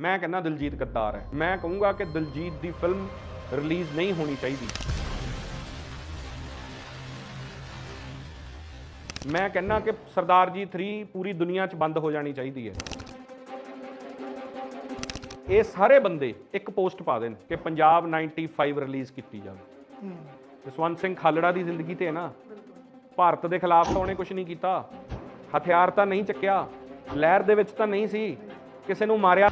ਮੈਂ ਕਹਿੰਦਾ ਦਿਲਜੀਤ ਗੱਦਾਰ ਹੈ। ਮੈਂ ਕਹੂੰਗਾ ਕਿ ਦਿਲਜੀਤ ਦੀ ਫਿਲਮ ਰਿਲੀਜ਼ ਨਹੀਂ ਹੋਣੀ ਚਾਹੀਦੀ। ਮੈਂ ਕਹਿੰਦਾ ਕਿ ਸਰਦਾਰ ਜੀ 3 ਪੂਰੀ ਦੁਨੀਆ 'ਚ ਬੰਦ ਹੋ ਜਾਣੀ ਚਾਹੀਦੀ ਹੈ। ਇਹ ਸਾਰੇ ਬੰਦੇ ਇੱਕ ਪੋਸਟ ਪਾ ਦੇਣ ਕਿ ਪੰਜਾਬ 95 ਰਿਲੀਜ਼ ਕੀਤੀ ਜਾਵੇ। ਜਸਵੰਤ ਸਿੰਘ ਖਾਲੜਾ ਦੀ ਜ਼ਿੰਦਗੀ ਤੇ ਹੈ ਨਾ। ਭਾਰਤ ਦੇ ਖਿਲਾਫ ਤਾਂ ਉਹਨੇ ਕੁਝ ਨਹੀਂ ਕੀਤਾ। ਹਥਿਆਰ ਤਾਂ ਨਹੀਂ ਚੱਕਿਆ। ਲਹਿਰ ਦੇ ਵਿੱਚ ਤਾਂ ਨਹੀਂ ਸੀ। ਕਿਸੇ ਨੂੰ ਮਾਰਿਆ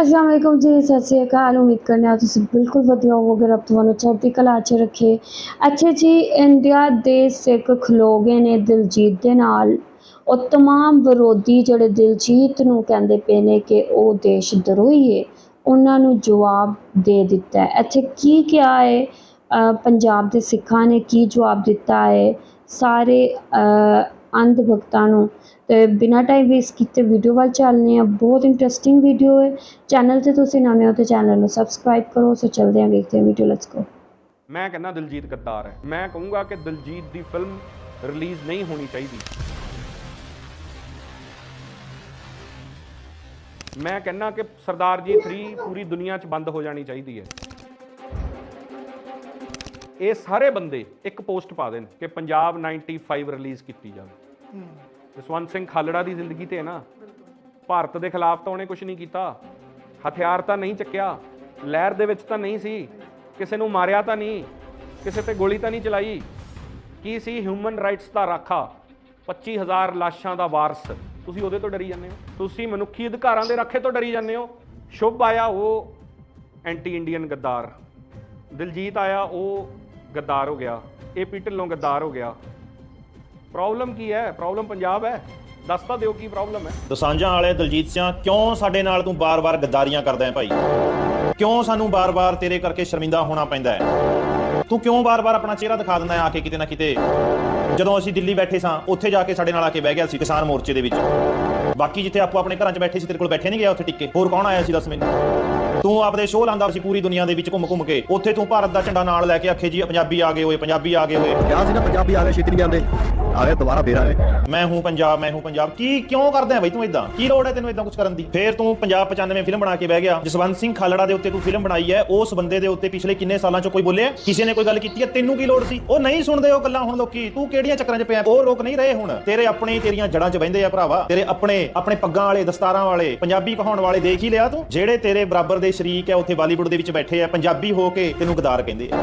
ਅਸਲਾਮ ਵਾਲੇਕੁਮ ਜੀ ਸਤਿ ਸ਼੍ਰੀ ਅਕਾਲ ਉਮੀਦ ਕਰਨੇ ਆ ਤੁਸੀਂ ਬਿਲਕੁਲ ਵਧੀਆ ਹੋਵੋਗੇ ਰੱਬ ਤੁਹਾਨੂੰ ਚੜ੍ਹਦੀ ਕਲਾ 'ਚ ਰੱਖੇ ਅੱਛਾ ਜੀ ਇੰਡੀਆ ਦੇ ਸਿੱਖ ਖਲੋ ਗਏ ਨੇ ਦਿਲਜੀਤ ਦੇ ਨਾਲ ਉਹ तमाम ਵਿਰੋਧੀ ਜਿਹੜੇ ਦਿਲਜੀਤ ਨੂੰ ਕਹਿੰਦੇ ਪਏ ਨੇ ਕਿ ਉਹ ਦੇਸ਼ ਦਰੋਹੀ ਹੈ ਉਹਨਾਂ ਨੂੰ ਜਵਾਬ ਦੇ ਦਿੱਤਾ ਹੈ ਇੱਥੇ ਕੀ ਕਿਹਾ ਹੈ ਅ, ਪੰਜਾਬ ਦੇ ਸਿੱਖਾਂ ਨੇ ਕੀ ਜਵਾਬ ਦਿੱਤਾ ਹੈ ਸਾਰੇ ਅ, ਅੰਧ ਭਗਤਾਂ ਨੂੰ। ਤੇ ਬਿਨਾਂ ਟਾਈਮ ਵੇਸਟ ਕੀਤੇ ਵੀਡੀਓ ਵੱਲ ਚੱਲਨੇ ਆ ਬਹੁਤ ਇੰਟਰਸਟਿੰਗ ਵੀਡੀਓ ਹੈ। ਚੈਨਲ ਤੇ ਤੁਸੀਂ ਨਵੇਂ ਹੋ ਤੇ ਚੈਨਲ ਨੂੰ ਸਬਸਕ੍ਰਾਈਬ ਕਰੋ। ਸੋ ਚਲਦੇ ਹਾਂ ਵੇਖਦੇ ਹਾਂ ਵੀਡੀਓ ਲੈਟਸ ਗੋ ਮੈਂ ਕਹਿੰਦਾ ਦਿਲਜੀਤ ਗੱਦਾਰ ਹੈ। ਮੈਂ ਕਹੂੰਗਾ ਕਿ ਦਿਲਜੀਤ ਦੀ ਫਿਲਮ ਰਿਲੀਜ਼ ਨਹੀਂ ਹੋਣੀ ਚਾਹੀਦੀ। ਮੈਂ ਕਹਿੰਦਾ ਕਿ ਸਰਦਾਰ ਜੀ 3 ਪੂਰੀ ਦੁਨੀਆ 'ਚ ਬੰਦ ਹੋ ਜਾਣੀ ਚਾਹੀਦੀ ਹੈ। ਇਹ ਸਾਰੇ ਬੰਦੇ ਇੱਕ ਪੋਸਟ ਪਾ ਦੇਣ ਕਿ ਪੰਜਾਬ 95 ਰਿਲੀਜ਼ ਕੀਤੀ ਜਾਵੇ। ਜਸਵੰਤ ਸਿੰਘ ਖਾਲੜਾ ਦੀ ਜ਼ਿੰਦਗੀ ਤੇ ਹੈ ਨਾ, ਭਾਰਤ ਦੇ ਖਿਲਾਫ ਤਾਂ ਉਹਨੇ ਕੁਝ ਨਹੀਂ ਕੀਤਾ। ਹਥਿਆਰ ਤਾਂ ਨਹੀਂ ਚੱਕਿਆ, ਲਹਿਰ ਦੇ ਵਿੱਚ ਤਾਂ ਨਹੀਂ ਸੀ, ਕਿਸੇ ਨੂੰ ਮਾਰਿਆ ਤਾਂ ਨਹੀਂ, ਕਿਸੇ ਤੇ ਗੋਲੀ ਤਾਂ ਨਹੀਂ ਚਲਾਈ। ਕੀ ਸੀ ਹਿਊਮਨ ਰਾਈਟਸ ਦਾ ਰਾਖਾ? 25000 ਲਾਸ਼ਾਂ ਦਾ ਵਾਰਸ। ਤੁਸੀਂ ਉਹਦੇ ਤੋਂ ਡਰੀ ਜਾਂਦੇ ਹੋ। ਤੁਸੀਂ ਮਨੁੱਖੀ ਅਧਿਕਾਰਾਂ ਦੇ ਰਾਖੇ ਤੋਂ ਡਰੀ ਜਾਂਦੇ ਹੋ। ਸ਼ੁਭ ਆਇਆ ਉਹ ਐਂਟੀ ਇੰਡੀਅਨ ਗੱਦਾਰ। ਦਿਲਜੀਤ ਆਇਆ ਉਹ ਗੱਦਾਰ ਹੋ ਗਿਆ। ਇਹ ਏਪੀ ਢਿੱਲੋਂ ਗੱਦਾਰ ਹੋ ਗਿਆ। ਪ੍ਰੋਬਲਮ ਕੀ ਹੈ? ਪ੍ਰੋਬਲਮ ਪੰਜਾਬ ਹੈ। ਦੱਸ ਤਾਂ ਦਿਓ ਕੀ ਪ੍ਰੋਬਲਮ ਹੈ। ਦਸਾਂਝਾਂ ਵਾਲੇ ਦਲਜੀਤ ਸਿੰਘ ਕਿਉਂ ਸਾਡੇ ਨਾਲ ਤੂੰ ਬਾਰ-ਬਾਰ ਗੱਦਾਰੀਆਂ ਕਰਦਾ ਹੈ ਭਾਈ? ਕਿਉਂ ਸਾਨੂੰ ਬਾਰ-ਬਾਰ ਤੇਰੇ ਕਰਕੇ ਸ਼ਰਮਿੰਦਾ ਹੋਣਾ ਪੈਂਦਾ ਹੈ? ਤੂੰ ਕਿਉਂ ਬਾਰ-ਬਾਰ ਆਪਣਾ ਚਿਹਰਾ ਦਿਖਾ ਦਿੰਦਾ ਹੈ ਆ ਕੇ ਕਿਤੇ ਨਾ ਕਿਤੇ? ਜਦੋਂ ਅਸੀਂ ਦਿੱਲੀ ਬੈਠੇ ਸਾਂ ਉੱਥੇ ਜਾ ਕੇ ਸਾਡੇ ਨਾਲ ਆ ਕੇ ਬਹਿ ਗਿਆ ਸੀ ਕਿਸਾਨ ਮੋਰਚੇ ਦੇ ਵਿੱਚ। ਬਾਕੀ ਜਿੱਥੇ ਆਪੋ ਆਪਣੇ ਘਰਾਂ 'ਚ ਬੈਠੇ ਸੀ ਤੇਰੇ ਕੋਲ ਬੈਠੇ ਨਹੀਂ ਗਿਆ ਉੱਥੇ ਟਿੱਕੇ? ਹੋਰ ਕੌਣ ਆਇਆ ਸੀ ਦੱਸ ਮੈਨੂੰ? ਤੂੰ ਆਪਦੇ ਸ਼ੋਅ ਲਾਂਦਾ ਸੀ ਪੂਰੀ ਦੁਨੀਆ ਦੇ ਵਿੱਚ ਘੁੰਮ ਘੁੰਮ ਕੇ। ਉੱਥੇ ਤੂੰ ਭਾਰਤ ਦਾ ਝੰਡਾ ਨਾਲ ਲੈ ਕੇ ਆਖੇ ਜੀ ਪੰਜਾਬੀ ਆ ਗਏ ਹੋਏ ਪੰਜਾਬੀ ਆ ਗਏ ਹੋਏ। ਕਿਹਾ ਸੀ ਨਾ ਪੰਜਾਬੀ ਆ ਗਏ ਛੇਤੀ ਨਹੀਂ ਆਉਂਦੇ ਆ ਗਏ ਦੁਬਾਰਾ ਫੇਰ ਆ ਗਏ ਮੈਂ ਹੂੰ ਪੰਜਾਬ, ਮੈਂ ਹੂੰ ਪੰਜਾਬ। ਕੀ, ਕਿਉਂ ਕਰਦਾ ਹੈ ਬਈ ਤੂੰ ਇਦਾਂ ਕੀ ਲੋੜ ਹੈ ਤੈਨੂੰ ਇਦਾਂ ਕੁਝ ਕਰਨ ਦੀ? ਫੇਰ ਤੂੰ ਪੰਜਾਬ 95 ਫਿਲਮ ਬਣਾ ਕੇ ਬਹਿ ਗਿਆ। ਜਸਵੰਤ ਸਿੰਘ ਖਾਲੜਾ ਦੇ ਉੱਤੇ ਤੂੰ ਫਿਲਮ ਬਣਾਈ ਹੈ। ਉਸ ਬੰਦੇ ਦੇ ਉੱਤੇ ਪਿਛਲੇ ਕਿੰਨੇ ਸਾਲਾਂ 'ਚ ਕੋਈ ਬੋਲਿਆ? ਕਿਸੇ ਨੇ ਕੋਈ ਗੱਲ ਕੀਤੀ ਹੈ? ਤੈਨੂੰ ਕੀ ਲੋੜ ਸੀ? ਉਹ ਨਹੀਂ ਸੁਣਦੇ ਉਹ ਗੱਲਾਂ ਹੁਣ ਲੋਕੀ। ਤੂੰ ਕਿਹੜੀਆਂ ਚੱਕਰਾਂ 'ਚ ਪਿਆ? ਉਹ ਲੋਕ ਨਹੀਂ ਰਹੇ ਹੁਣ। ਤੇਰੇ ਆਪਣੇ ਹੀ ਤੇਰੀਆਂ ਜੜਾਂ 'ਚ ਬਹਿੰਦੇ ਆ ਭਰਾਵਾ। ਤੇਰੇ ਆਪਣੇ ਆਪਣੇ ਪੱਗਾਂ ਵਾਲੇ, ਦਸਤਾਰਾਂ ਵਾਲੇ, ਪੰਜਾਬੀ ਕਹਾਉਣ ਵਾਲੇ ਦੇਖ ਹੀ ਲਿਆ ਤੂੰ? ਜਿਹੜੇ ਤੇਰੇ ਬਰਾਬਰ ਦੇ ਸ਼ਰੀਕ ਹੈ, ਉੱਥੇ ਬਾਲੀਵੁੱਡ ਦੇ ਵਿੱਚ ਬੈਠੇ ਆ, ਪੰਜਾਬੀ ਹੋ ਕੇ ਤੈਨੂੰ ਗਦਾਰ ਕਹਿੰਦੇ ਆ।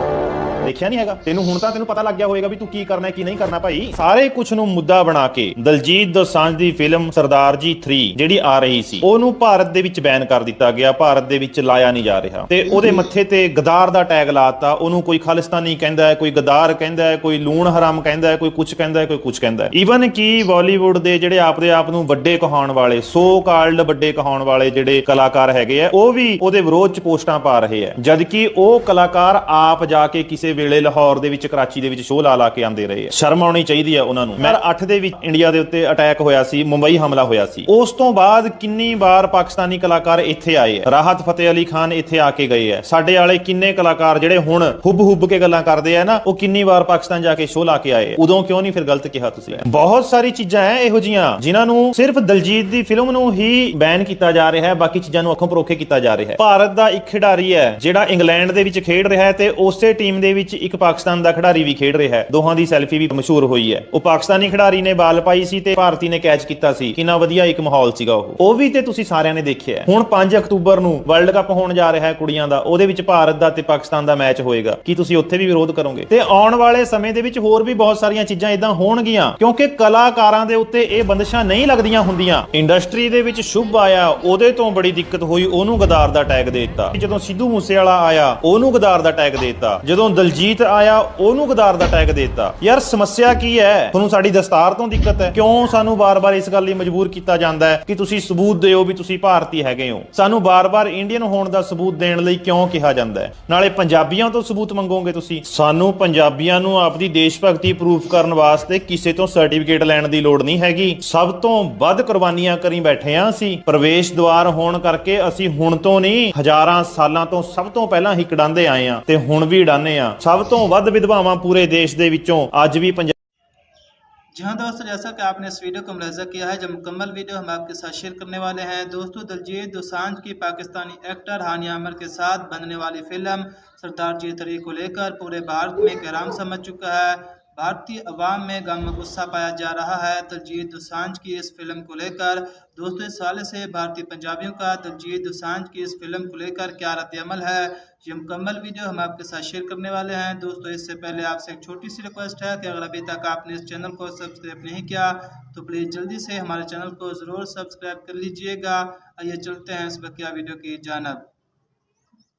ਦੇਖਿਆ ਨਹੀਂ ਹੈਗਾ। ਤੈਨੂੰ ਹੁਣ ਤਾਂ ਤੈਨੂੰ ਪਤਾ ਲੱਗ ਗਿਆ ਹੋਵੇਗਾ ਵੀ ਤੂੰ ਕੀ ਕਰਨਾ ਹੈ, ਕੀ ਨਹੀਂ ਕਰਨਾ ਭਾਈ। ਸਾਰੇ ਕੁਝ ਨੂੰ ਮੁੱਦਾ ਬਣਾ ਕੇ ਦਲਜੀਤ ਦੋਸਾਂਝ ਦੀ ਫਿਲਮ ਸਰਦਾਰ ਜੀ 3 ਜਿਹੜੀ ਆ ਰਹੀ ਸੀ, ਉਹਨੂੰ ਭਾਰਤ ਦੇ ਵਿੱਚ ਬੈਨ ਕਰ ਦਿੱਤਾ ਗਿਆ, ਭਾਰਤ ਦੇ ਵਿੱਚ ਲਾਇਆ ਨਹੀਂ ਜਾ ਰਿਹਾ। ਤੇ ਉਹਦੇ ਮੱਥੇ ਤੇ ਗਦਾਰ ਦਾ ਟੈਗ ਲਾਤਾ ਉਹਨੂੰ ਕੋਈ ਖਾਲਿਸਤਾਨੀ ਕਹਿੰਦਾ ਹੈ, ਕੋਈ ਗਦਾਰ ਕਹਿੰਦਾ ਹੈ, ਕੋਈ ਲੂਣ ਹਰਾਮ ਕਹਿੰਦਾ ਹੈ, ਕੋਈ ਕੁਝ ਕਹਿੰਦਾ ਹੈ, ਕੋਈ ਕੁਝ ਕਹਿੰਦਾ ਹੈ। ਈਵਨ ਕਿ ਬਾਲੀਵੁੱਡ ਦੇ ਜਿਹੜੇ ਆਪਦੇ ਆਪ ਨੂੰ ਵੱਡੇ ਕਹਾਉਣ ਵਾਲੇ ਸੋ ਕਾਲਡ ਵੱਡੇ ਕਹਾਉਣ ਵਾਲੇ ਜਿਹੜੇ ਕਲਾਕਾਰ ਹੈਗੇ ਆ, ਉਹ ਵੀ ਉਹਦੇ ਵਿਰੋਧ ਚ ਪੋਸਟਾਂ ਪਾ ਰਹੇ ਆ। ਜਦਕਿ ਉਹ ਕਲਾਕਾਰ ਆਪ ਜਾ ਕੇ ਕਿਸੇ ਵੇਲੇ ਲਾਹੌਰ ਦੇ ਵਿੱਚ, ਕਰਾਚੀ ਦੇ ਵਿੱਚ ਸ਼ੋਅ ਲਾ ਲਾ ਕੇ ਆਂਦੇ ਰਹੇ ਆ। ਸ਼ਰਮ ਆਉਣੀ ਚਾਹੀਦੀ ਹੈ ਉਹਨਾਂ ਨੂੰ। ਮੈਂ 8 ਦੇ ਵਿੱਚ ਇੰਡੀਆ ਦੇ ਉੱਤੇ ਅਟੈਕ ਹੋਇਆ ਸੀ, ਮੁੰਬਈ ਹਮਲਾ ਹੋਇਆ ਸੀ। ਉਸ ਤੋਂ ਬਾਅਦ ਕਿੰਨੀ ਵਾਰ ਪਾਕਿਸਤਾਨੀ ਕਲਾਕਾਰ ਇੱਥੇ ਆਏ ਆ? ਰਾਹਤ ਫਤਿਹ ਅਲੀ ਖਾਨ ਇੱਥੇ ਆ ਕੇ ਗਏ ਆ। ਸਾਡੇ ਵਾਲੇ ਕਿੰਨੇ ਕਲਾਕਾਰ ਜਿਹੜੇ ਹੁਣ ਹੁੱਬ ਹੁੱਬ ਕੇ ਗੱਲਾਂ ਕਰਦੇ ਆ ਨਾ, ਉਹ ਕਿੰਨੀ ਵਾਰ ਪਾਕਿਸਤਾਨ ਜਾ ਕੇ ਸ਼ੋਅ ਲਾ ਕੇ ਆਏ ਉਦੋਂ ਕਿਉਂ ਨਹੀਂ ਫਿਰ ਗਲਤ ਕਿਹਾ ਤੁਸੀਂ? ਬਹੁਤ ਸਾਰੀ ਚੀਜ਼ਾਂ ਐ ਇਹੋ ਜੀਆਂ ਜਿਨ੍ਹਾਂ ਨੂੰ ਸਿਰਫ ਦਲਜੀਤ ਦੀ ਫਿਲਮ ਨੂੰ ਹੀ ਬੈਨ ਕੀਤਾ ਜਾ ਰਿਹਾ ਹੈ, ਬਾਕੀ ਚੀਜ਼ਾਂ ਨੂੰ ਅੱਖੋਂ ਪਰੋਖੇ ਕੀਤਾ ਜਾ ਰਿਹਾ ਹੈ। ਭਾਰਤ ਦਾ ਇੱਕ ਖਿਡਾਰੀ ਹੈ, ਜਿਹੜਾ ਇੰਗਲੈਂਡ ਦੇ ਵਿੱਚ ਖੇਡ ਰਿਹਾ ਹੈ ਤੇ ਉਸੇ ਟੀਮ ਦੇ ਵਿੱਚ ਇੱਕ ਪਾਕਿਸਤਾਨ ਦਾ ਖਿਡਾਰੀ ਵੀ ਖੇਡ ਰਿਹਾ ਹੈ। ਦੋਹਾਂ ਦੀ ਸੈਲਫੀ ਵੀ ਮਸ਼ਹੂਰ ਹੋਈ ਹੈ। ਉਹ ਪਾਕਿਸਤਾਨੀ ਖਿਡਾਰੀ ਨੇ ਬਾਲ ਪਾਈ ਸੀ ਤੇ ਭਾਰਤੀ ਨੇ ਕੈਚ ਕੀਤਾ ਸੀ। ਕਿੰਨਾ ਵਧੀਆ ਇੱਕ ਮਾਹੌਲ ਸੀਗਾ ਉਹ। ਉਹ ਵੀ ਤੇ ਤੁਸੀਂ ਸਾਰਿਆਂ ਨੇ ਦੇਖਿਆ ਹੁਣ 5 ਅਕਤੂਬਰ ਨੂੰ ਵਰਲਡ ਕੱਪ ਹੋਣ ਜਾ ਰਿਹਾ ਹੈ ਕੁੜੀਆਂ ਦਾ। ਉਹਦੇ ਵਿੱਚ ਭਾਰਤ ਦਾ ਤੇ ਪਾਕਿਸਤਾਨ ਦਾ ਮੈਚ ਹੋਏਗਾ। ਕੀ ਤੁਸੀਂ ਉੱਥੇ ਵੀ ਵਿਰੋਧ ਕਰੋਗੇ? ਤੇ ਆਉਣ ਵਾਲੇ ਸਮੇਂ ਦੇ ਵਿੱਚ ਹੋਰ ਵੀ ਬਹੁਤ ਸਾਰੀਆਂ ਚੀਜ਼ਾਂ ਇਦਾਂ ਹੋਣਗੀਆਂ, ਕਿਉਂਕਿ ਕਲਾਕਾਰਾਂ ਦੇ ਉੱਤੇ ਇਹ ਬੰਦਸ਼ਾਂ ਨਹੀਂ ਲੱਗਦੀਆਂ ਹੁੰਦੀਆਂ। ਇੰਡਸਟਰੀ ਦੇ ਵਿੱਚ ਸ਼ੁਭ ਆਇਆ, ਉਹਦੇ ਤੋਂ ਬੜੀ ਦਿੱਕਤ ਹੋਈ, ਉਹਨੂੰ ਗਦਾਰ ਦਾ ਟੈਗ ਦੇ ਦਿੱਤਾ। ਜਦੋਂ ਸਿੱਧੂ ਮੂਸੇਵਾਲਾ ਆਇਆ, ਉਹਨੂੰ ਗਦਾਰ ਦਾ ਟੈਗ ਦੇ ਦਿੱਤਾ। ਜਦੋਂ ਦਲਜੀਤ ਆਇਆ, ਉਹਨੂੰ ਗਦਾਰ ਦਾ ਟੈਗ ਦੇ ਦਿੱਤਾ। ਯਾਰ, ਸਮੱਸਿਆ ਕੀ ਹੈ? ਤੁਹਾਨੂੰ ਸਾਡੀ ਦਸਤਾਰ ਤੋਂ ਦਿੱਕਤ ਹੈ। ਕਿਉਂ ਸਾਨੂੰ ਬਾਰ-ਬਾਰ ਇਸ ਗੱਲ ਲਈ ਮਜਬੂਰ ਕੀਤਾ ਜਾਂਦਾ ਹੈ ਕਿ ਤੁਸੀਂ ਸਬੂਤ ਦਿਓ ਵੀ ਤੁਸੀਂ ਭਾਰਤੀ ਹੈਗੇ ਹੋ? ਸਾਨੂੰ ਬਾਰ-ਬਾਰ ਇੰਡੀਅਨ ਹੋਣ ਦਾ ਸਬੂਤ ਦੇਣ ਲਈ ਕਿਉਂ ਕਿਹਾ ਜਾਂਦਾ ਹੈ? ਨਾਲੇ ਪੰਜਾਬੀਆਂ ਤੋਂ ਸਬੂਤ ਮੰਗੋਗੇ ਤੁਸੀਂ? ਸਾਨੂੰ ਪੰਜਾਬੀਆਂ ਨੂੰ ਆਪਦੀ ਦੇਸ਼ ਭਗਤੀ ਪ੍ਰੂਫ ਕਰਨ ਵਾਸਤੇ ਕਿਸੇ ਤੋਂ ਸਰਟੀਫਿਕੇਟ ਲੈਣ ਦੀ ਲੋੜ ਨਹੀਂ ਹੈਗੀ। ਸਭ ਤੋਂ ਵੱਧ ਕੁਰਬਾਨੀਆਂ ਕਰੀ ਬੈਠੇ ਆਂ ਅਸੀਂ। ਪ੍ਰਵੇਸ਼ ਦੁਆਰ ਹੋਣ ਕਰਕੇ ਅਸੀਂ ਹੁਣ ਤੋਂ ਨਹੀਂ, ਹਜ਼ਾਰਾਂ ਸਾਲਾਂ ਤੋਂ ਸਭ ਤੋਂ ਪਹਿਲਾਂ ਹੀ ਕਡਾਂਦੇ ਆਏ ਆਂ ਤੇ ਹੁਣ ਵੀ ਡਾਨੇ ਆਂ। ਸਭ ਤੋਂ ਵੱਧ ਵਿਧਵਾਵਾਂ ਪੂਰੇ ਦੇਸ਼ ਦੇ ਵਿੱਚੋਂ ਅੱਜ ਵੀ ਪੰਜਾਬ जी हाँ दोस्तों जैसा कि आपने इस वीडियो को मुलाजा किया है जब मुकम्मल वीडियो हम आपके साथ शेयर करने वाले हैं दोस्तों दलजीत दोसांझ की पाकिस्तानी एक्टर हानिया आमिर के साथ बनने वाली फिल्म सरदार जी थ्री को लेकर पूरे भारत में कहराम समझ चुका है भारतीय अवाम में गम गुस्सा पाया जा रहा है। दलजीत दोसांझ की इस फ़िल्म को लेकर दोस्तों, इस हवाले से भारतीय पंजाबियों का दलजीत दोसांझ की इस फ़िल्म को लेकर क्या रद्द अमल है, ये मुकम्मल वीडियो हम आपके साथ शेयर करने वाले हैं। दोस्तों, इससे पहले आपसे एक छोटी सी रिक्वेस्ट है कि अगर अभी तक आपने इस चैनल को सब्सक्राइब नहीं किया तो प्लीज़ जल्दी से हमारे चैनल को ज़रूर सब्सक्राइब कर लीजिएगा। आइए चलते हैं इस बकिया वीडियो की जानब।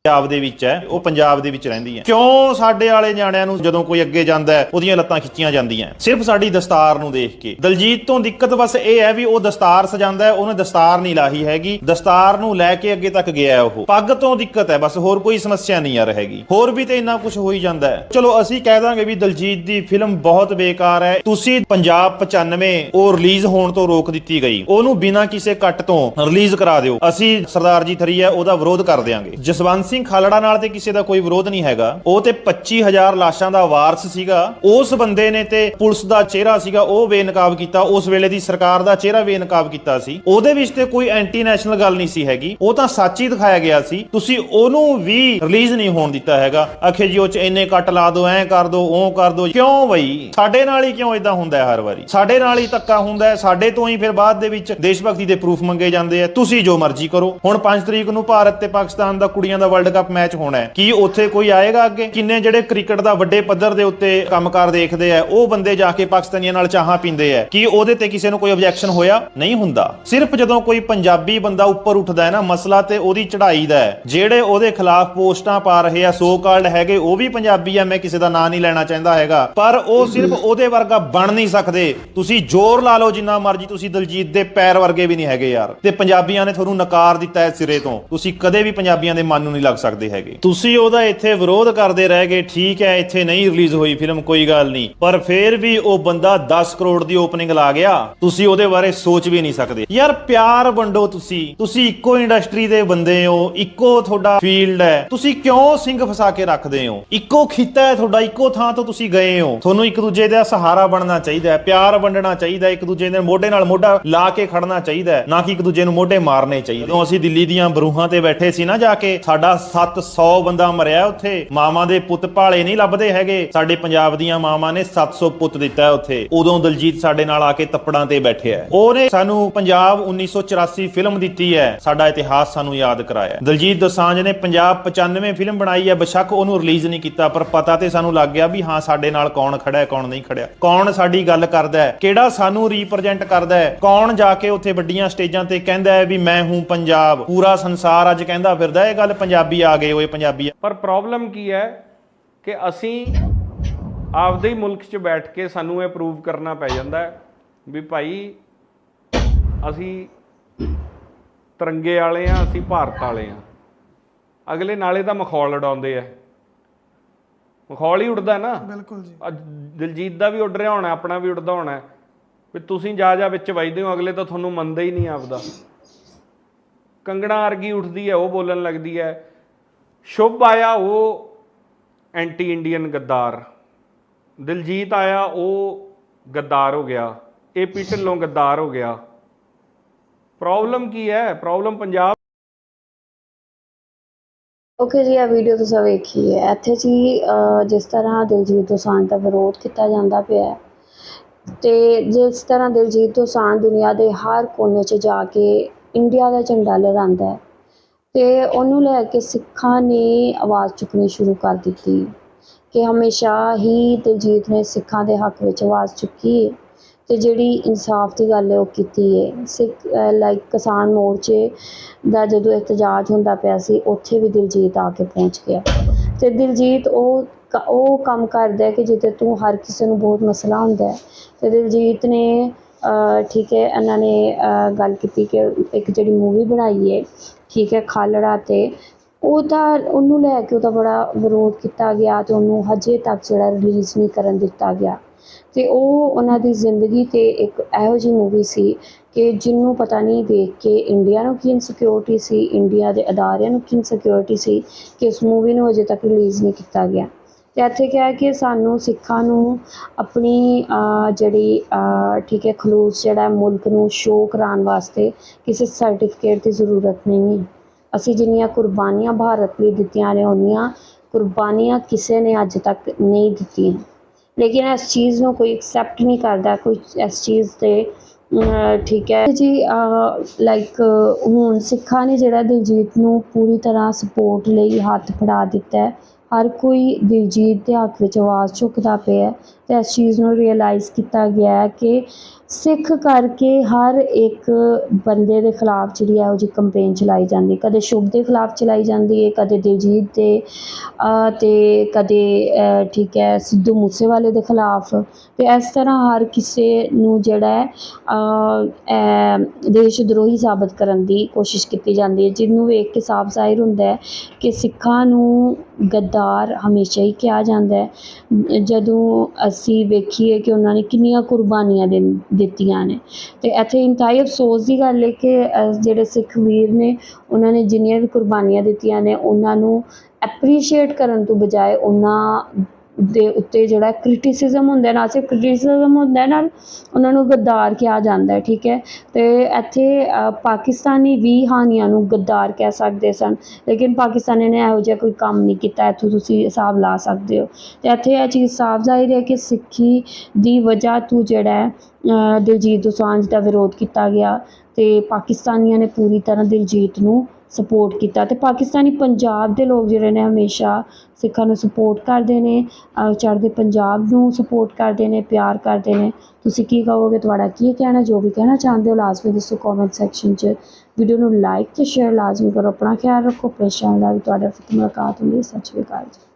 ਪੰਜਾਬ ਦੇ ਵਿੱਚ ਹੈ, ਉਹ ਪੰਜਾਬ ਦੇ ਵਿੱਚ ਰਹਿੰਦੀ ਹੈ। ਕਿਉਂ ਸਾਡੇ ਵਾਲੇ ਨਿਆਣਿਆਂ ਨੂੰ ਜਦੋਂ ਕੋਈ ਅੱਗੇ ਜਾਂਦਾ ਹੈ, ਉਹਦੀਆਂ ਲੱਤਾਂ ਖਿੱਚੀਆਂ ਜਾਂਦੀਆਂ ਸਿਰਫ ਸਾਡੀ ਦਸਤਾਰ ਨੂੰ ਦੇਖ ਕੇ। ਦਲਜੀਤ ਤੋਂ ਦਿੱਕਤ ਬਸ ਇਹ ਹੈ ਵੀ ਉਹ ਦਸਤਾਰ ਸਜਾਉਂਦਾ ਹੈ, ਉਹਨੇ ਦਸਤਾਰ ਨਹੀਂ ਲਾਹੀ ਹੈਗੀ। ਦਸਤਾਰ ਨੂੰ ਲੈ ਕੇ ਅੱਗੇ ਤੱਕ ਗਿਆ ਉਹ। ਪੱਗ ਤੋਂ ਦਿੱਕਤ ਹੈ, ਬਸ ਹੋਰ ਕੋਈ ਸਮੱਸਿਆ ਨਹੀਂ ਆ ਰਹੇਗੀ। ਹੋਰ ਵੀ ਤੇ ਇੰਨਾ ਕੁਝ ਹੋ ਹੀ ਜਾਂਦਾ ਹੈ। ਚਲੋ ਅਸੀਂ ਕਹਿ ਦਾਂਗੇ ਵੀ ਦਲਜੀਤ ਦੀ ਫਿਲਮ ਬਹੁਤ ਬੇਕਾਰ ਹੈ। ਤੁਸੀਂ ਪੰਜਾਬ 95 ਉਹ ਰਿਲੀਜ਼ ਹੋਣ ਤੋਂ ਰੋਕ ਦਿੱਤੀ ਗਈ। ਉਹਨੂੰ ਬਿਨਾਂ ਕਿਸੇ ਕੱਟ ਤੋਂ ਰਿਲੀਜ਼ ਕਰਾ ਦਿਓ। ਅਸੀਂ ਸਰਦਾਰ ਜੀ ਥਰੀ ਹੈ, ਉਹਦਾ ਵਿਰੋਧ ਕਰ ਦਿਆਂਗੇ। ਜਸਵੰਤ ਸਿੰਘ ਖਾਲੜਾ ਨਾਲ ਤੇ ਕਿਸੇ ਦਾ ਕੋਈ ਵਿਰੋਧ ਨਹੀਂ ਹੈਗਾ। ਉਹ ਤੇ 25000 ਲਾਸ਼ਾਂ ਦਾ ਵਾਰਸ ਸੀਗਾ। ਉਸ ਬੰਦੇ ਨੇ ਤੇ ਪੁਲਿਸ ਦਾ ਚਿਹਰਾ ਸੀਗਾ, ਉਹ ਬੇਨਕਾਬ ਕੀਤਾ। ਉਸ ਵੇਲੇ ਦੀ ਸਰਕਾਰ ਦਾ ਚਿਹਰਾ ਬੇਨਕਾਬ ਕੀਤਾ ਸੀ। ਉਹਦੇ ਵਿੱਚ ਤੇ ਕੋਈ ਐਂਟੀ ਨੈਸ਼ਨਲ ਗੱਲ ਨਹੀਂ ਸੀ ਹੈਗੀ। ਉਹ ਤਾਂ ਸੱਚ ਹੀ ਦਿਖਾਇਆ ਗਿਆ ਸੀ। ਤੁਸੀਂ ਉਹਨੂੰ ਵੀ ਰਿਲੀਜ਼ ਨਹੀਂ ਹੋਣ ਦਿੱਤਾ ਹੈਗਾ। ਅਖੇ ਜੀ, ਉਹ ਚ ਇੰਨੇ ਕੱਟ ਲਾ ਦੋ, ਐਂ ਕਰ ਦੋ, ਉਹ ਕਰ ਦੋ। ਕਿਉਂ ਬਈ? ਸਾਡੇ ਨਾਲ ਹੀ ਕਿਉਂ ਇਦਾਂ ਹੁੰਦਾ ਹੈ ਹਰ ਵਾਰੀ? ਸਾਡੇ ਨਾਲ ਹੀ ਧੱਕਾ ਹੁੰਦਾ ਹੈ। ਸਾਡੇ ਤੋਂ ਹੀ ਫਿਰ ਬਾਅਦ ਦੇ ਵਿੱਚ ਦੇਸ਼ ਭਗਤੀ ਦੇ ਪ੍ਰੂਫ ਮੰਗੇ ਜਾਂਦੇ ਆ। ਤੁਸੀਂ ਜੋ ਮਰਜ਼ੀ ਕਰੋ। ਹੁਣ 5 ਤਰੀਕ ਨੂੰ ਭਾਰਤ ਤੇ ਪਾਕਿਸਤਾਨ ਦਾ ਕੁੜੀਆਂ ਦਾ ਵਰਲਡ ਕੱਪ ਮੈਚ ਹੋਣਾ ਹੈ। ਕੀ ਉੱਥੇ ਕੋਈ ਆਏਗਾ ਅੱਗੇ? ਕਿੰਨੇ ਜਿਹੜੇ ਕ੍ਰਿਕਟ ਦਾ ਵੱਡੇ ਪੱਧਰ ਦੇ ਉੱਤੇ ਕੰਮਕਾਰ ਦੇਖਦੇ ਆ, ਉਹ ਬੰਦੇ ਜਾ ਕੇ ਪਾਕਿਸਤਾਨੀਆਂ ਨਾਲ ਚਾਹਾਂ ਪੀਂਦੇ ਆ। ਕੀ ਉਹਦੇ ਤੇ ਕਿਸੇ ਨੂੰ ਕੋਈ ਆਬਜੈਕਸ਼ਨ ਹੋਇਆ? ਨਹੀਂ ਹੁੰਦਾ। ਸਿਰਫ ਜਦੋਂ ਕੋਈ ਪੰਜਾਬੀ ਬੰਦਾ ਉੱਪਰ ਉੱਠਦਾ ਹੈ ਨਾ, ਮਸਲਾ ਤੇ ਉਹਦੀ ਚੜ੍ਹਾਈ ਦਾ ਹੈ। ਜਿਹੜੇ ਉਹਦੇ ਖਿਲਾਫ ਪੋਸਟਾਂ ਪਾ ਰਹੇ ਆ ਸੋ ਕਾਲਡ ਹੈਗੇ, ਉਹ ਵੀ ਪੰਜਾਬੀ ਆ, ਮੈਂ ਕਿਸੇ ਦਾ ਨਾਂ ਨਹੀਂ ਲੈਣਾ ਚਾਹੁੰਦਾ ਹੈਗਾ। ਪਰ ਉਹ ਸਿਰਫ ਉਹਦੇ ਵਰਗਾ ਬਣ ਨਹੀਂ ਸਕਦੇ। ਤੁਸੀਂ ਜ਼ੋਰ ਲਾ ਲਓ ਜਿੰਨਾ ਮਰਜ਼ੀ, ਤੁਸੀਂ ਦਲਜੀਤ ਦੇ ਪੈਰ ਵਰਗੇ ਵੀ ਨਹੀਂ ਹੈਗੇ ਯਾਰ। ਤੇ ਪੰਜਾਬੀਆਂ ਨੇ ਤੁਹਾਨੂੰ ਨਕਾਰ ਦਿੱਤਾ ਹੈ ਸਿਰੇ ਤੋਂ। ਤੁਸੀਂ ਕਦੇ ਵੀ ਪੰਜਾਬੀਆਂ ਦੇ ਮਨ ਨੂੰ ਨਹੀਂ ਲੱਗ ਸਕਦੇ ਹੈਗੇ। ਤੁਸੀਂ ਉਹਦਾ ਇੱਥੇ ਵਿਰੋਧ ਕਰਦੇ ਰਹਿ ਗਏ, ਠੀਕ ਹੈ, ਇੱਥੇ ਨਹੀਂ ਰਿਲੀਜ਼ ਹੋਈ ਫਿਲਮ, ਕੋਈ ਗੱਲ ਨਹੀਂ। ਪਰ ਫੇਰ ਵੀ ਉਹ ਬੰਦਾ 10 ਕਰੋੜ ਦੀ ਓਪਨਿੰਗ ਲਾ ਗਿਆ, ਤੁਸੀਂ ਉਹਦੇ ਬਾਰੇ ਸੋਚ ਵੀ ਨਹੀਂ ਸਕਦੇ। ਯਾਰ, ਪਿਆਰ ਵੰਡੋ ਤੁਸੀਂ। ਤੁਸੀਂ ਇੱਕੋ ਇੰਡਸਟਰੀ ਦੇ ਬੰਦੇ ਹੋ, ਇੱਕੋ ਤੁਹਾਡਾ ਫੀਲਡ ਹੈ। ਤੁਸੀਂ ਕਿਉਂ ਸਿੰਘ ਫਸਾ ਕੇ ਰੱਖਦੇ ਹੋ? ਇੱਕੋ ਖਿੱਤਾ ਹੈ ਤੁਹਾਡਾ, ਇੱਕੋ ਥਾਂ ਤੋਂ ਤੁਸੀਂ ਗਏ ਹੋ। ਤੁਹਾਨੂੰ ਇੱਕ ਦੂਜੇ ਦਾ ਸਹਾਰਾ ਬਣਨਾ ਚਾਹੀਦਾ ਹੈ, ਪਿਆਰ ਵੰਡਣਾ ਚਾਹੀਦਾ ਇੱਕ ਦੂਜੇ ਦੇ ਮੋਢੇ ਨਾਲ ਮੋਢਾ ਲਾ ਕੇ ਖੜਨਾ ਚਾਹੀਦਾ ਨਾ ਕਿ ਇੱਕ ਦੂਜੇ ਨੂੰ ਮੋਢੇ ਮਾਰਨੇ ਚਾਹੀਦੇ। ਜਦੋਂ ਅਸੀਂ ਦਿੱਲੀ ਦੀਆਂ ਬਰੂਹਾਂ ਤੇ ਬੈਠੇ ਸੀ ਨਾ ਜਾ ਕੇ, ਸਾਡਾ 700 ਬੰਦਾ ਮਰਿਆ ਉੱਥੇ। ਮਾਵਾਂ ਦੇ ਪੁੱਤ ਭਾਲੇ ਨਹੀਂ ਲੱਭਦੇ ਹੈਗੇ। ਸਾਡੇ ਪੰਜਾਬ ਦੀਆਂ ਮਾਵਾਂ ਨੇ 700 ਪੁੱਤ ਦਿੱਤਾ ਹੈ ਉੱਥੇ। ਉਦੋਂ ਦਲਜੀਤ ਸਾਡੇ ਨਾਲ ਆ ਕੇ ਤੱਪੜਾਂ ਤੇ ਬੈਠਿਆ ਉਹਨੇ ਸਾਨੂੰ ਪੰਜਾਬ 1984 ਫਿਲਮ ਦਿੱਤੀ ਹੈ। ਸਾਡਾ ਇਤਿਹਾਸ ਸਾਨੂੰ ਯਾਦ ਕਰਾਇਆ ਦਲਜੀਤ ਦੋਸਾਂਝ ਨੇ ਪੰਜਾਬ 95 ਫਿਲਮ ਬਣਾਈ ਹੈ। ਬੇਸ਼ੱਕ ਉਹਨੂੰ ਰਿਲੀਜ਼ ਨਹੀਂ ਕੀਤਾ, ਪਰ ਪਤਾ ਤੇ ਸਾਨੂੰ ਲੱਗ ਗਿਆ ਵੀ ਹਾਂ, ਸਾਡੇ ਨਾਲ ਕੌਣ ਖੜਾ ਹੈ ਕੌਣ ਨਹੀਂ ਖੜਿਆ। ਕੌਣ ਸਾਡੀ ਗੱਲ ਕਰਦਾ ਹੈ? ਕਿਹੜਾ ਸਾਨੂੰ ਰਿਪਰੈਜ਼ੈਂਟ ਕਰਦਾ ਹੈ? ਕੌਣ ਜਾ ਕੇ ਉੱਥੇ ਵੱਡੀਆਂ ਸਟੇਜਾਂ ਤੇ ਕਹਿੰਦਾ ਹੈ ਵੀ ਮੈਂ ਹੂੰ ਪੰਜਾਬ? ਪੂਰਾ ਸੰਸਾਰ ਅੱਜ ਕਹਿੰਦਾ ਫਿਰਦਾ ਇਹ ਗੱਲ, ਪੰਜਾਬ ਆ ਗਏ ਓਏ ਪੰਜਾਬੀ ਪਰ ਪ੍ਰੋਬਲਮ ਕੀ ਹੈ ਕਿ ਅਸੀਂ ਆਪਦੇ ਹੀ ਮੁਲਕ 'ਚ ਬੈਠ ਕੇ ਸਾਨੂੰ ਇਹ ਪ੍ਰੂਵ ਕਰਨਾ ਪੈ ਜਾਂਦਾ ਹੈ ਵੀ ਭਾਈ ਅਸੀਂ ਤਿਰੰਗੇ ਵਾਲੇ ਆ ਅਸੀਂ ਭਾਰਤ ਵਾਲੇ ਆ ਅਗਲੇ ਨਾਲੇ ਤਾਂ ਮਖੌਲ ਉਡਾਉਂਦੇ ਆ। ਮਖੌਲ ਹੀ ਉੱਡਦਾ ਨਾ। ਬਿਲਕੁਲ ਜੀ। ਅੱਜ ਦਿਲਜੀਤ ਦਾ ਵੀ ਉੱਡ ਰਿਹਾ ਹੋਣਾ ਆਪਣਾ ਵੀ ਉੱਡਦਾ ਹੋਣਾ। ਵੀ ਤੁਸੀਂ ਜਾ ਜਾ ਵਿੱਚ ਵੱਜਦੇ ਹੋ ਅਗਲੇ ਤਾਂ ਤੁਹਾਨੂੰ ਮੰਨਦਾ ਹੀ ਨਹੀਂ ਆਪਦਾ। ਕੰਗਣਾ ਅਰਗੀ ਉੱਠਦੀ ਹੈ ਉਹ ਬੋਲਣ ਲੱਗਦੀ ਹੈ। ਸ਼ੁਭ ਆਇਆ ਉਹ ਐਂਟੀ ਇੰਡੀਅਨ ਗੱਦਾਰ। ਦਿਲਜੀਤ ਆਇਆ, ਉਹ ਗੱਦਾਰ ਹੋ ਗਿਆ। ਏਪੀ ਢਿੱਲੋਂ ਗੱਦਾਰ ਹੋ ਗਿਆ। ਪ੍ਰੋਬਲਮ ਕੀ ਹੈ? ਪ੍ਰੋਬਲਮ ਪੰਜਾਬ ਓਕੇ ਜੀ, ਇਹ ਵੀਡੀਓ ਤੁਸੀਂ ਵੇਖੀ ਹੈ। ਇੱਥੇ ਜੀ ਜਿਸ ਤਰ੍ਹਾਂ ਦਿਲਜੀਤ ਦੋਸਾਂਝ ਦਾ ਵਿਰੋਧ ਕੀਤਾ ਜਾਂਦਾ ਪਿਆ ਹੈ, ਤੇ ਜਿਸ ਤਰ੍ਹਾਂ ਦਿਲਜੀਤ ਦੋਸਾਂਝ ਦੁਨੀਆ ਦੇ ਹਰ ਕੋਨੇ 'ਚ ਜਾ ਕੇ ਇੰਡੀਆ ਦਾ ਝੰਡਾ ਲਹਿਰਾਉਂਦਾ ਹੈ ਤੇ ਉਹਨੂੰ ਲੈ ਕੇ ਸਿੱਖਾਂ ਨੇ ਆਵਾਜ਼ ਚੁੱਕਣੀ ਸ਼ੁਰੂ ਕਰ ਦਿੱਤੀ ਕਿ ਹਮੇਸ਼ਾ ਹੀ ਦਿਲਜੀਤ ਨੇ ਸਿੱਖਾਂ ਦੇ ਹੱਕ ਵਿੱਚ ਆਵਾਜ਼ ਚੁੱਕੀ ਹੈ ਤੇ ਜਿਹੜੀ ਇਨਸਾਫ ਦੀ ਗੱਲ ਹੈ ਉਹ ਕੀਤੀ ਹੈ ਸਿੱਖ ਲਾਈਕ ਕਿਸਾਨ ਮੋਰਚੇ ਦਾ ਜਦੋਂ ਇਤਜਾਜ ਹੁੰਦਾ ਪਿਆ ਸੀ, ਉੱਥੇ ਵੀ ਦਿਲਜੀਤ ਆ ਕੇ ਪਹੁੰਚ ਗਿਆ। ਤੇ ਦਿਲਜੀਤ ਉਹ ਉਹ ਕੰਮ ਕਰਦਾ ਕਿ ਜਿੱਤੇ ਤੂੰ ਹਰ ਕਿਸੇ ਨੂੰ ਬਹੁਤ ਮਸਲਾ ਹੁੰਦਾ ਹੈ। ਤੇ ਦਿਲਜੀਤ ਨੇ ਠੀਕ ਹੈ, ਇਹਨਾਂ ਨੇ ਗੱਲ ਕੀਤੀ ਕਿ ਇੱਕ ਜਿਹੜੀ ਮੂਵੀ ਬਣਾਈ ਹੈ, ਠੀਕ ਹੈ, ਖਾਲੜਾ ਤੇ ਉਹਦਾ ਉਹਨੂੰ ਲੈ ਕੇ ਉਹਦਾ ਬੜਾ ਵਿਰੋਧ ਕੀਤਾ ਗਿਆ ਅਤੇ ਉਹਨੂੰ ਹਜੇ ਤੱਕ ਜਿਹੜਾ ਰਿਲੀਜ਼ ਨਹੀਂ ਕਰਨ ਦਿੱਤਾ ਗਿਆ। ਅਤੇ ਉਹ ਉਹਨਾਂ ਦੀ ਜ਼ਿੰਦਗੀ ਤੇ ਇੱਕ ਇਹੋ ਜਿਹੀ ਮੂਵੀ ਸੀ ਕਿ ਜਿਹਨੂੰ ਪਤਾ ਨਹੀਂ ਦੇਖ ਕੇ ਇੰਡੀਆ ਨੂੰ ਕੀ ਇਨਸਿਕਿਉਰਿਟੀ ਸੀ ਇੰਡੀਆ ਦੇ ਅਦਾਰਿਆਂ ਨੂੰ ਕੀ ਇਨਸਿਕਿਉਰਿਟੀ ਸੀ ਕਿ ਉਸ ਮੂਵੀ ਨੂੰ ਅਜੇ ਤੱਕ ਰਿਲੀਜ਼ ਨਹੀਂ ਕੀਤਾ ਗਿਆ। ਅਤੇ ਇੱਥੇ ਕਿਹਾ ਕਿ ਸਾਨੂੰ ਸਿੱਖਾਂ ਨੂੰ ਆਪਣੀ ਜਿਹੜੀ ਠੀਕ ਹੈ, ਖਲੂਸ ਜਿਹੜਾ ਮੁਲਕ ਨੂੰ ਸ਼ੋਅ ਕਰਾਉਣ ਵਾਸਤੇ ਕਿਸੇ ਸਰਟੀਫਿਕੇਟ ਦੀ ਜ਼ਰੂਰਤ ਨਹੀਂ ਹੈ। ਅਸੀਂ ਜਿੰਨੀਆਂ ਕੁਰਬਾਨੀਆਂ ਭਾਰਤ ਲਈ ਦਿੱਤੀਆਂ ਨੇ ਉਨੀਆਂ ਕੁਰਬਾਨੀਆਂ ਕਿਸੇ ਨੇ ਅੱਜ ਤੱਕ ਨਹੀਂ ਦਿੱਤੀਆਂ। ਲੇਕਿਨ ਇਸ ਚੀਜ਼ ਨੂੰ ਕੋਈ ਐਕਸੈਪਟ ਨਹੀਂ ਕਰਦਾ, ਕੋਈ ਇਸ ਚੀਜ਼ ਤੇ ਠੀਕ ਹੈ ਜੀ ਲਾਈਕ ਹੁਣ ਸਿੱਖਾਂ ਨੇ ਜਿਹੜਾ ਦਿਲਜੀਤ ਨੂੰ ਪੂਰੀ ਤਰ੍ਹਾਂ ਸਪੋਰਟ ਲਈ ਹੱਥ ਫੜਾ ਦਿੱਤਾ ਹੈ ਹਰ ਕੋਈ ਦਿਲਜੀਤ ਦੇ ਹੱਕ ਵਿੱਚ ਆਵਾਜ਼ ਚੁੱਕਦਾ ਪਿਆ ਹੈ ਤੇ ਇਸ ਚੀਜ਼ ਨੂੰ ਰਿਅਲਾਈਜ਼ ਕੀਤਾ ਗਿਆ ਕਿ ਸਿੱਖ ਕਰਕੇ ਹਰ ਇੱਕ ਬੰਦੇ ਦੇ ਖਿਲਾਫ ਜਿਹੜੀ ਹੈ ਇਹੋ ਜਿਹੀ ਕੰਪੇਨ ਚਲਾਈ ਜਾਂਦੀ ਕਦੇ ਸ਼ੁਭ ਦੇ ਖਿਲਾਫ ਚਲਾਈ ਜਾਂਦੀ ਹੈ ਕਦੇ ਦਿਲਜੀਤ ਦੇ ਅਹ, ਤੇ ਕਦੇ ਠੀਕ ਹੈ ਸਿੱਧੂ ਮੂਸੇਵਾਲੇ ਦੇ ਖਿਲਾਫ। ਤੇ ਇਸ ਤਰ੍ਹਾਂ ਹਰ ਕਿਸੇ ਨੂੰ ਜਿਹੜਾ ਹੈ ਦੇਸ਼ ਦਰੋਹੀ ਸਾਬਤ ਕਰਨ ਦੀ ਕੋਸ਼ਿਸ਼ ਕੀਤੀ ਜਾਂਦੀ ਹੈ ਜਿਹਨੂੰ ਵੇਖ ਕੇ ਸਾਫ਼ ਜ਼ਾਹਿਰ ਹੁੰਦਾ ਹੈ ਕਿ ਸਿੱਖਾਂ ਨੂੰ ਗੱਦਾਰ ਹਮੇਸ਼ਾ ਹੀ ਕਿਹਾ ਜਾਂਦਾ ਹੈ। ਜਦੋਂ ਅਸੀਂ ਵੇਖੀਏ ਕਿ ਉਹਨਾਂ ਨੇ ਕਿੰਨੀਆਂ ਕੁਰਬਾਨੀਆਂ ਦੇ, ਦਿੱਤੀਆਂ ਨੇ, ਤੇ ਇੱਥੇ ਇੰਤਹਾਈ ਅਫਸੋਸ ਦੀ ਗੱਲ ਹੈ ਕਿ ਜਿਹੜੇ ਸਿੱਖ ਵੀਰ ਨੇ, ਉਹਨਾਂ ਨੇ ਜਿੰਨੀਆਂ ਵੀ ਕੁਰਬਾਨੀਆਂ ਦਿੱਤੀਆਂ ਨੇ, ਉਹਨਾਂ ਨੂੰ ਐਪਰੀਸ਼ੀਏਟ ਕਰਨ ਤੋਂ ਬਜਾਏ ਉਹਨਾਂ ਦੇ ਉੱਤੇ ਜਿਹੜਾ ਕ੍ਰਿਟਿਸਿਜ਼ਮ ਹੁੰਦਾ ਨਾ ਸਿਰਫ ਕ੍ਰਿਟਿਸਿਜ਼ਮ ਹੁੰਦਾ ਨਾਲ ਉਹਨਾਂ ਨੂੰ ਗੱਦਾਰ ਕਿਹਾ ਜਾਂਦਾ ਠੀਕ ਹੈ। ਤੇ ਇੱਥੇ ਪਾਕਿਸਤਾਨੀ ਵੀ ਹਾਨੀਆਂ ਨੂੰ ਗੱਦਾਰ ਕਹਿ ਸਕਦੇ ਸਨ, ਲੇਕਿਨ ਪਾਕਿਸਤਾਨੀ ਨੇ ਇਹੋ ਜਿਹਾ ਕੋਈ ਕੰਮ ਨਹੀਂ ਕੀਤਾ, ਇੱਥੋਂ ਤੁਸੀਂ ਹਿਸਾਬ ਲਾ ਸਕਦੇ ਹੋ। ਤੇ ਇੱਥੇ ਇਹ ਚੀਜ਼ ਸਾਫ਼ ਜ਼ਾਹਿਰ ਹੈ ਕਿ ਸਿੱਖੀ ਦੀ ਵਜ੍ਹਾ ਤੋਂ ਜਿਹੜਾ ਦਿਲਜੀਤ ਦੋਸਾਂਝ ਦਾ ਵਿਰੋਧ ਕੀਤਾ ਗਿਆ ਤੇ ਪਾਕਿਸਤਾਨੀਆਂ ਨੇ ਪੂਰੀ ਤਰ੍ਹਾਂ ਦਿਲਜੀਤ ਨੂੰ ਸਪੋਰਟ ਕੀਤਾ ਤੇ ਪਾਕਿਸਤਾਨੀ ਪੰਜਾਬ ਦੇ ਲੋਕ ਜਿਹੜੇ ਨੇ ਹਮੇਸ਼ਾ ਸਿੱਖਾਂ ਨੂੰ ਸਪੋਰਟ ਕਰਦੇ ਨੇ ਚੜ੍ਹਦੇ ਪੰਜਾਬ ਨੂੰ ਸਪੋਰਟ ਕਰਦੇ ਨੇ, ਪਿਆਰ ਕਰਦੇ ਨੇ। ਤੁਸੀਂ ਕੀ ਕਹੋਗੇ? ਤੁਹਾਡਾ ਕੀ ਕਹਿਣਾ? ਜੋ ਵੀ ਕਹਿਣਾ ਚਾਹੁੰਦੇ ਹੋ, ਲਾਜ਼ਮੀ ਦੱਸੋ ਕਮੈਂਟ ਸੈਕਸ਼ਨ 'ਚ। ਵੀਡੀਓ ਨੂੰ ਲਾਈਕ ਤੇ ਸ਼ੇਅਰ ਲਾਜ਼ਮੀ ਕਰੋ। ਆਪਣਾ ਖਿਆਲ ਰੱਖੋ ਪਰੇਸ਼ਾਨ ਦਾ ਵੀ ਤੁਹਾਡਾ ਫਿਰ ਮੁਲਾਕਾਤ ਹੁੰਦੀ ਹੈ। ਸਤਿ ਸ਼੍ਰੀ ਅਕਾਲ ਜੀ।